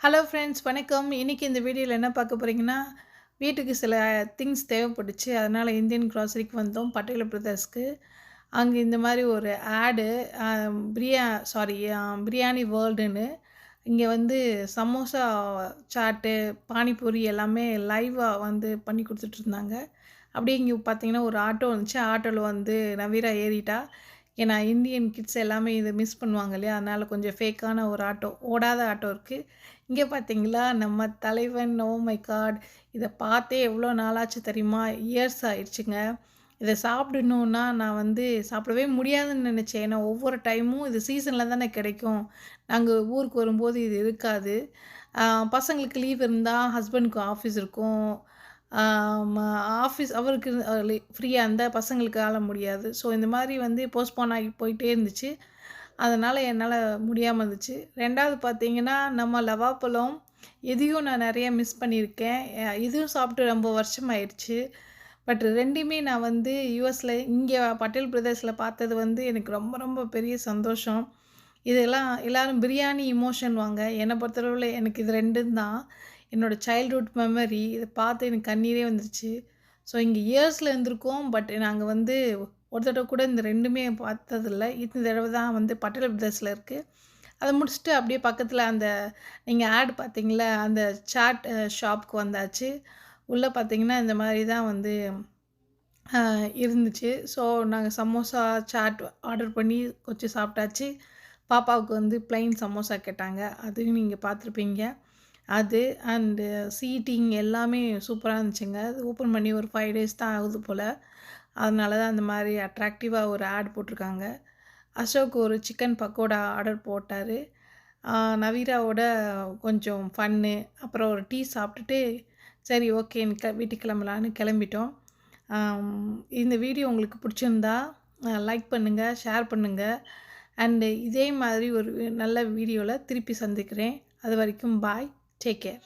Hello friends வணக்கம். இன்றைக்கி இந்த வீடியோவில் என்ன பார்க்க போகிறீங்கன்னா வீட்டுக்கு சில திங்ஸ் தேவைப்பட்டுச்சு அதனால் இந்தியன் க்ராசரிக்கு வந்தோம் பட்டேல பிரதர்ஸ்க்கு அங்கே இந்த மாதிரி ஒரு ஆடு பிரியா சாரி பிரியாணி வேர்ல்டுன்னு இங்கே வந்து சமோசா சாட்டு பானிபூரி எல்லாமே லைவாக வந்து பண்ணி கொடுத்துட்ருந்தாங்க அப்படியே இங்கே பார்த்தீங்கன்னா ஒரு ஆட்டோ வந்துச்சு. ஆட்டோவில் வந்து நவீரா ஏறிட்டா. ஏன்னா இந்தியன் கிட்ஸ் எல்லாமே இதை மிஸ் பண்ணுவாங்க இல்லையா? அதனால் கொஞ்சம் ஃபேக்கான ஒரு ஆட்டோ ஓடாத ஆட்டோ இருக்குது இங்கே பார்த்தீங்களா நம்ம தலைவன் ஓ மை காட் இதை பார்த்தே எவ்வளோ நாளாச்சு தெரியுமா? இயர்ஸ் ஆயிடுச்சுங்க. இதை சாப்பிடணுன்னா நான் வந்து சாப்பிடவே முடியாதுன்னு நினச்சேன். ஏன்னா ஒவ்வொரு டைமும் இது சீசனில் தானே கிடைக்கும். நாங்கள் ஊருக்கு வரும்போது இது இருக்காது. பசங்களுக்கு லீவ் இருந்தால் ஹஸ்பண்டுக்கு ஆஃபீஸ் இருக்கும். ஆஃபீஸ் அவருக்கு ஃப்ரீயாக இருந்தால் பசங்களுக்கு ஆள முடியாது. ஸோ இந்த மாதிரி வந்து போஸ்ட்போன் ஆகி போயிட்டே இருந்துச்சு. அதனால் என்னால் முடியாமல் இருந்துச்சு. ரெண்டாவது பார்த்தீங்கன்னா நம்ம லவாப்பழம் இதையும் நான் நிறைய மிஸ் பண்ணியிருக்கேன். இதுவும் சாப்பிட்டு ரொம்ப வருஷம் ஆயிடுச்சு பட் ரெண்டுமே நான் வந்து யூஎஸில் இங்கே பட்டேல் பிரதேசில் பார்த்தது வந்து எனக்கு ரொம்ப ரொம்ப பெரிய சந்தோஷம். இதெல்லாம் எல்லோரும் பிரியாணி இமோஷன் வாங்க. என்னை பொறுத்தளவில் எனக்கு இது ரெண்டும் தான். என்னோடய சைல்ட்ஹுட் மெமரி இதை பார்த்து எனக்கு கண்ணீரே வந்துருச்சு. ஸோ இங்கே இயர்ஸில் இருந்திருக்கோம் பட் நாங்கள் வந்து ஒரு தடவை கூட இந்த ரெண்டுமே பார்த்ததில்ல. இந்த தடவை தான் வந்து பட்டல பிரதர்ஸில் இருக்குது அதை முடிச்சுட்டு அப்படியே பக்கத்தில் அந்த நீங்கள் ஆட் பார்த்தீங்களா அந்த சாட் ஷாப்புக்கு வந்தாச்சு. உள்ளே பார்த்தீங்கன்னா இந்த மாதிரி தான் வந்து இருந்துச்சு. ஸோ நாங்கள் சமோசா சாட் ஆர்டர் பண்ணி கொஞ்சம் சாப்பிட்டாச்சு. பாப்பாவுக்கு வந்து ப்ளைன் சமோசா கேட்டாங்க. அதையும் நீங்கள் பார்த்துருப்பீங்க. அது அண்டு சீட்டிங் எல்லாமே சூப்பராக இருந்துச்சுங்க. அது ஓப்பன் பண்ணி ஒரு ஃபைவ் டேஸ் தான் ஆகுது போல். அதனால தான் அந்த மாதிரி அட்ராக்டிவாக ஒரு ஆட் போட்டிருக்காங்க. அசோக் ஒரு சிக்கன் பக்கோடா ஆர்டர் போட்டார். நவீராவோட கொஞ்சம் ஃபன்னு அப்புறம் ஒரு டீ சாப்பிட்டுட்டு சரி ஓகே வீட்டுக்கு கிளம்பலான்னு கிளம்பிட்டோம். இந்த வீடியோ உங்களுக்கு பிடிச்சிருந்தா லைக் பண்ணுங்கள் ஷேர் பண்ணுங்கள் அண்டு இதே மாதிரி ஒரு நல்ல வீடியோவில் திருப்பி சந்திக்கிறேன். அது வரைக்கும் பாய். Take care.